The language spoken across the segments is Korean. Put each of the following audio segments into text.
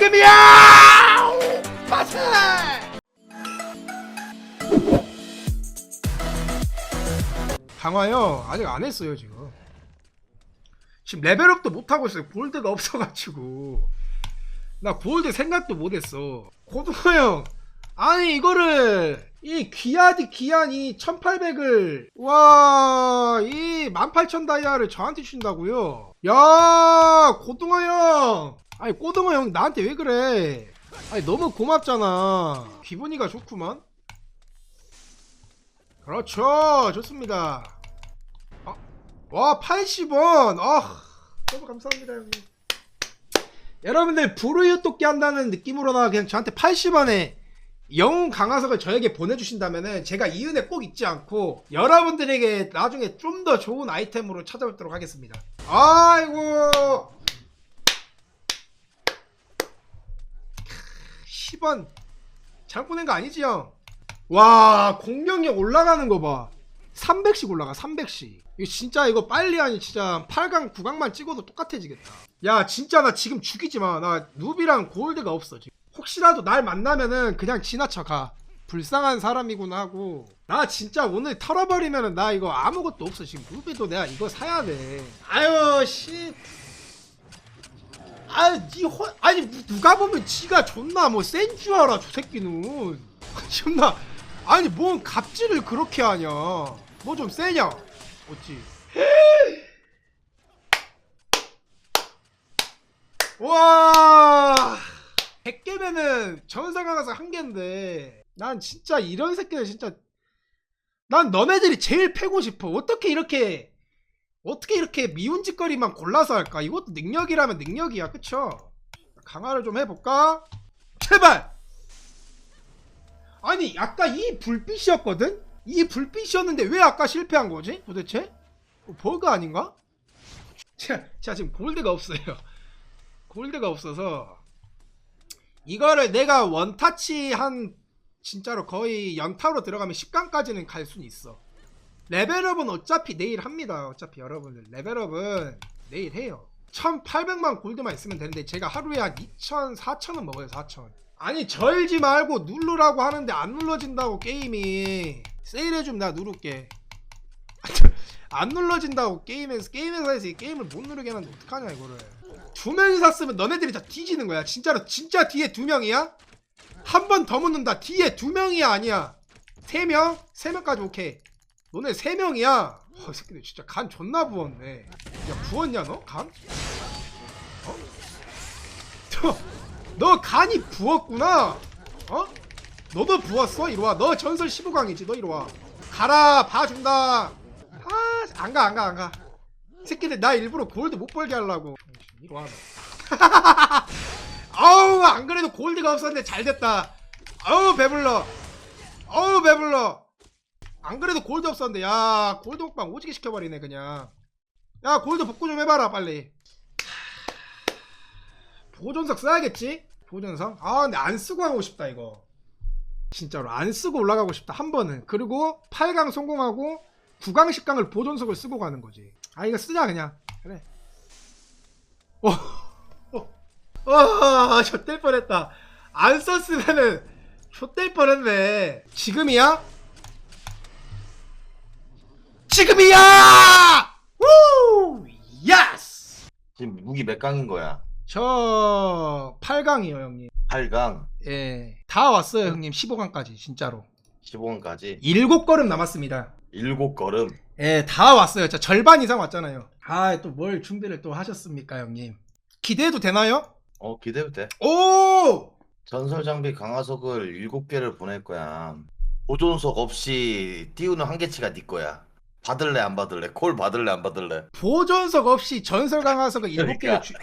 지금이야! 빠세! 강화요 아직 안 했어요 지금. 지금 레벨업도 못 하고 있어요. 골드가 없어가지고 나 골드 생각도 못했어. 고등어 형 아니 이거를 이 귀하디 귀한 이 1800을 와이 18,000 다이아를 저한테 주신다고요? 야 고등어 형 아니 고등어 형 나한테 왜 그래? 아니 너무 고맙잖아. 기분이가 좋구만. 그렇죠 좋습니다. 아, 와 80원 아 너무 감사합니다 형님. 여러분들 부르유 똑기 한다는 느낌으로나 그냥 저한테 80원에 영웅 강화석을 저에게 보내주신다면은 제가 이 은혜 꼭 잊지 않고 여러분들에게 나중에 좀 더 좋은 아이템으로 찾아뵙도록 하겠습니다. 아이고 10원 잘못 보낸 거 아니지 형? 와 공격력 올라가는 거 봐. 300씩 올라가 300씩. 이거 진짜 이거 빨리 하니 진짜 8강 9강만 찍어도 똑같아지겠다. 야 진짜 나 지금 죽이지 마. 나 누비랑 골드가 없어 지금. 혹시라도 날 만나면은 그냥 지나쳐 가. 불쌍한 사람이구나 하고 나 진짜 오늘 털어버리면은 나 이거 아무것도 없어 지금 누비도 내가 이거 사야 돼 아유 씨 아니 니 호, 아니 누가 보면 지가 존나 뭐 센 줄 알아 저 새끼는. 존나. 아니 뭔 갑질을 그렇게 하냐. 뭐 좀 세냐. 어찌. 와! 100개면은 전사가 가서 한 개인데. 난 진짜 이런 새끼들 진짜. 난 너네들이 제일 패고 싶어. 어떻게 이렇게 어떻게 이렇게 미운 짓거리만 골라서 할까? 이것도 능력이라면 능력이야. 그쵸? 강화를 좀 해볼까? 제발! 아니 아까 이 불빛이었거든? 이 불빛이었는데 왜 아까 실패한 거지? 도대체? 어, 버그 아닌가? 제가, 지금 골드가 없어요. 골드가 없어서 이거를 내가 원타치 한 진짜로 거의 연타로 들어가면 10강까지는 갈 수는 있어. 레벨업은 어차피 내일 합니다. 어차피 여러분들 레벨업은 내일 해요. 1800만 골드만 있으면 되는데 제가 하루에 한 2000, 4000은 먹어요 4000. 아니 절지 말고 누르라고 하는데 안 눌러진다고 게임이 세일해주면 나 누를게. 안 눌러진다고 게임에서 게임 회사에서 이 게임을 못 누르게 하는데 어떡하냐 이거를. 두 명이 샀으면 너네들이 다 뒤지는 거야. 진짜로 진짜 뒤에 두 명이야? 한 번 더 묻는다. 뒤에 두 명이야 아니야? 세 명? 세 명까지 오케이. 너네 세 명이야. 어, 이 새끼들 진짜 간 존나 부었네. 야 부었냐 너 간? 어? 너, 너 간이 부었구나. 어? 너도 부었어? 이리 와. 너 전설 15강이지. 너 이리 와. 가라. 봐준다. 아, 안 가, 안 가, 안 가. 이 새끼들 나 일부러 골드 못 벌게 하려고. 이리 와. 너. 아우 안 그래도 골드가 없었는데 잘 됐다. 아우 배불러. 아우 배불러. 안 그래도 골드 없었는데 야 골드 먹방 오지게 시켜버리네 그냥. 야 골드 복구 좀 해봐라 빨리. 보존석 써야겠지? 보존석? 아 근데 안 쓰고 하고 싶다 이거. 진짜로 안 쓰고 올라가고 싶다 한 번은. 그리고 8강 성공하고 9강 10강을 보존석을 쓰고 가는 거지. 아 이거 쓰자 그냥. 그래. 어. 와, 좆될 뻔했다. 안 썼으면은 좆될 뻔했네. 지금이야? 지금이야! 우! 예스! 지금 무기 몇 강인 거야? 저 8강이요, 형님. 8강, 예. 다 왔어요, 형님. 15강까지, 진짜로. 15강까지 7걸음 남았습니다. 7걸음. 예, 다 왔어요. 자, 절반 이상 왔잖아요. 아, 또 뭘 준비를 또 하셨습니까, 형님? 기대해도 되나요? 어, 기대도 돼. 오! 전설 장비 강화석을 7개를 보낼 거야. 보존석 없이 띄우는 한계치가 네 거야. 받을래 안 받을래? 콜 받을래 안 받을래? 보존석 없이 전설 강화석을 7개를 그러니까. 주,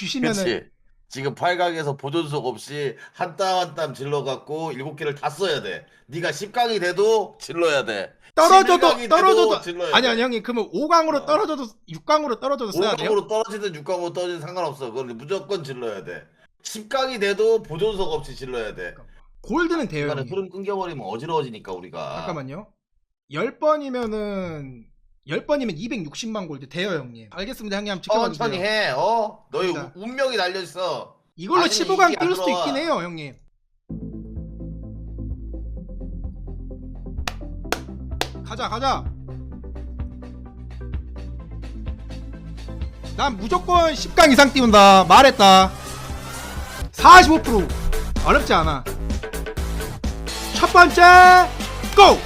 주시면은. 지금 8강에서 보존석 없이 한 땀 한 땀 질러갖고 7개를 다 써야 돼. 네가 10강이 돼도 질러야 돼. 떨어져도 11강이 돼도 떨어져도 질러야 아니 돼. 아니 형님 그러면 5강으로 어. 떨어져도 6강으로 떨어져도 써야 돼요? 5강으로 떨어지든 6강으로 떨어지든 상관없어. 그건 무조건 질러야 돼. 10강이 돼도 보존석 없이 질러야 돼. 골드는 돼요. 중간에 형님. 흐름 끊겨버리면 어지러워지니까 우리가. 잠깐만요. 10번이면은 10번이면 260만 골드 돼요, 형님. 알겠습니다, 형님. 한번 지켜봐 천천히 주세요. 해. 어? 너희 갑니다. 우- 운명이 달려 있어. 이걸로 아니, 15강 이게 안 수도 들어와. 있긴 해요 형님 가자 가자 난 무조건 10강 이상 띄운다 말했다 45% 어렵지 않아 첫 번째 고!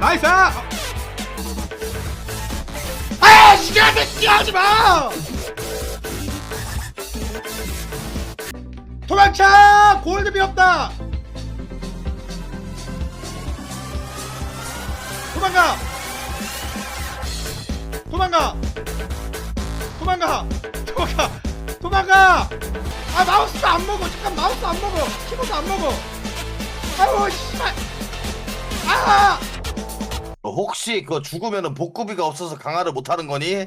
나이스! 아! 시간을 뛰어하지 마! 도망쳐! 골드비 없다! 도망가! 도망가! 도망가! 도망가! 도망가! 아 마우스 안 먹어 잠깐 마우스 안 먹어 키보드 안 먹어 아유 씨발 아! 너 혹시 그거 죽으면은 복구비가 없어서 강화를 못 하는 거니?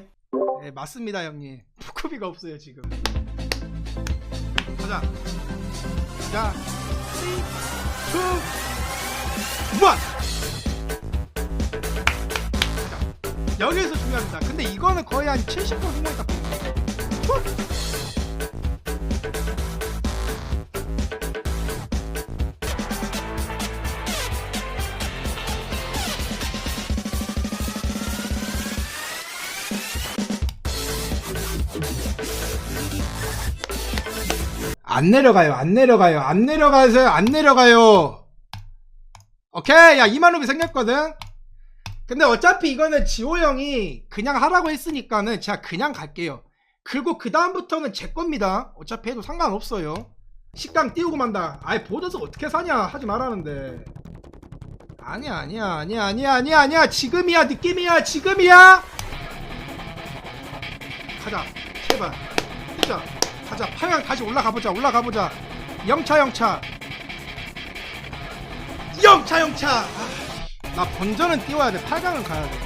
네 맞습니다 형님 푸쿠비가 없어요 지금 가자 자 3 2 1 가자 여기에서 중요합니다 근데 이거는 거의 한 70% 성공했다 후! 안 내려가요 안 내려가요 안 내려가세요 안 내려가요. 오케이? 야 2만 루비 생겼거든? 근데 어차피 이거는 지호 형이 그냥 하라고 했으니까는 제가 그냥 갈게요. 그리고 그 다음부터는 제 겁니다. 어차피 해도 상관없어요. 식당 띄우고 만다. 아예 보드서 어떻게 사냐 하지 말라는데. 아니야 아니야 아니야 아니야 아니야 아니야. 지금이야 느낌이야 지금이야. 가자. 제발. 진짜 가자. 8강 다시 올라가 보자. 올라가 보자. 영차 영차. 영차 영차. 아, 나 본전은 띄워야 돼. 8강은 가야 돼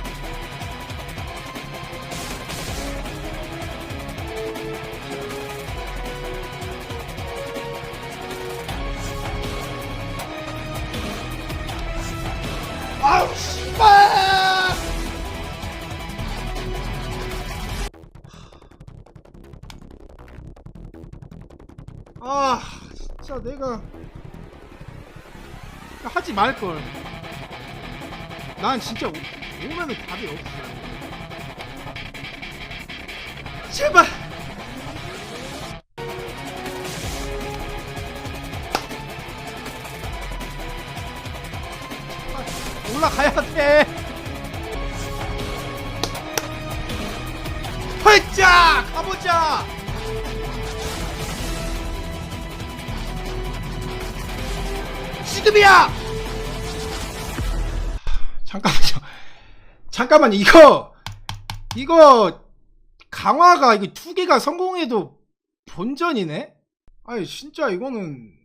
아 진짜 내가 하지 말걸. 난 진짜 오- 오면은 답이 없어. 제발! 아, 올라가야 돼. 헐자 가보자 지금이야! 잠깐만요. 잠깐만요. 이거 이거 강화가 이거 두 개가 성공해도 본전이네? 아니 진짜 이거는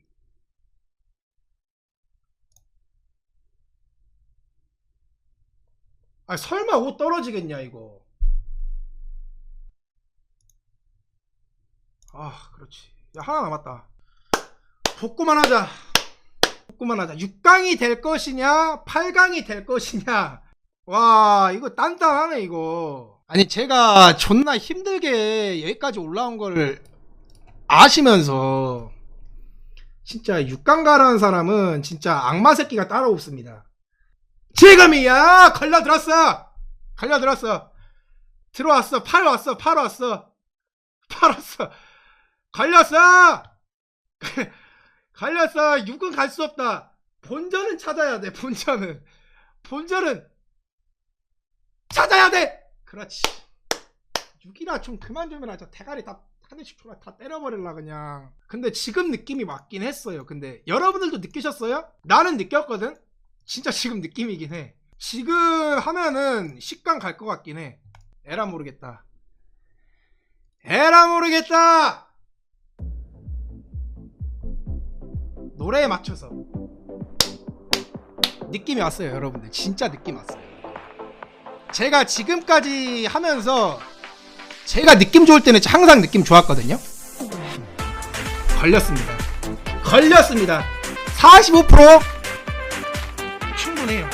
아 설마 옷 떨어지겠냐 이거. 아 그렇지. 야 하나 남았다. 복구만 하자. 복구만 하자. 6강이 될 것이냐, 8강이 될 것이냐. 와, 이거 단단하네, 이거. 아니, 제가 존나 힘들게 여기까지 올라온 걸 아시면서, 진짜 6강 가라는 사람은 진짜 악마 새끼가 따로 없습니다. 지금이야! 걸려들었어! 걸려들었어! 들어왔어! 팔 왔어! 팔 왔어! 팔 왔어! 걸렸어! 갈렸어. 6은 갈 수 없다. 본전은 찾아야 돼 본전은. 본전은 찾아야 돼! 그렇지. 6이라 좀 그만 좀 해라 저 대가리 다 하나씩 줘라. 다 때려버릴라 그냥. 근데 지금 느낌이 맞긴 했어요. 근데 여러분들도 느끼셨어요? 나는 느꼈거든? 진짜 지금 느낌이긴 해. 지금 하면은 식감 갈것 같긴 해. 에라 모르겠다. 에라 모르겠다 노래에 맞춰서 느낌이 왔어요 여러분들. 진짜 느낌 왔어요. 제가 지금까지 하면서 제가 느낌 좋을 때는 항상 느낌 좋았거든요. 걸렸습니다. 걸렸습니다. 45% 충분해요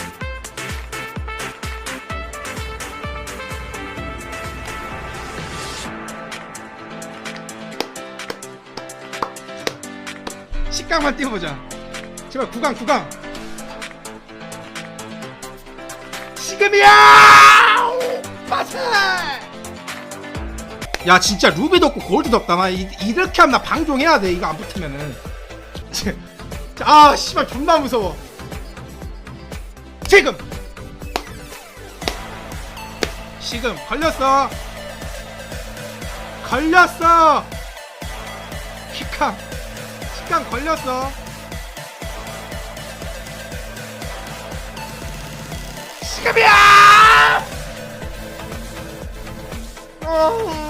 잠깐만 뛰어보자. 제발 구강 구강. 지금이야! 빠세 야 진짜 루비도 없고 골드도 없다. 나 이, 이렇게 하면 나 방종해야 돼. 이거 안 붙으면은. 아 씨발 존나 무서워. 지금! 지금 걸렸어. 걸렸어! 키캉 키캉 걸렸어. 지금이야! 어...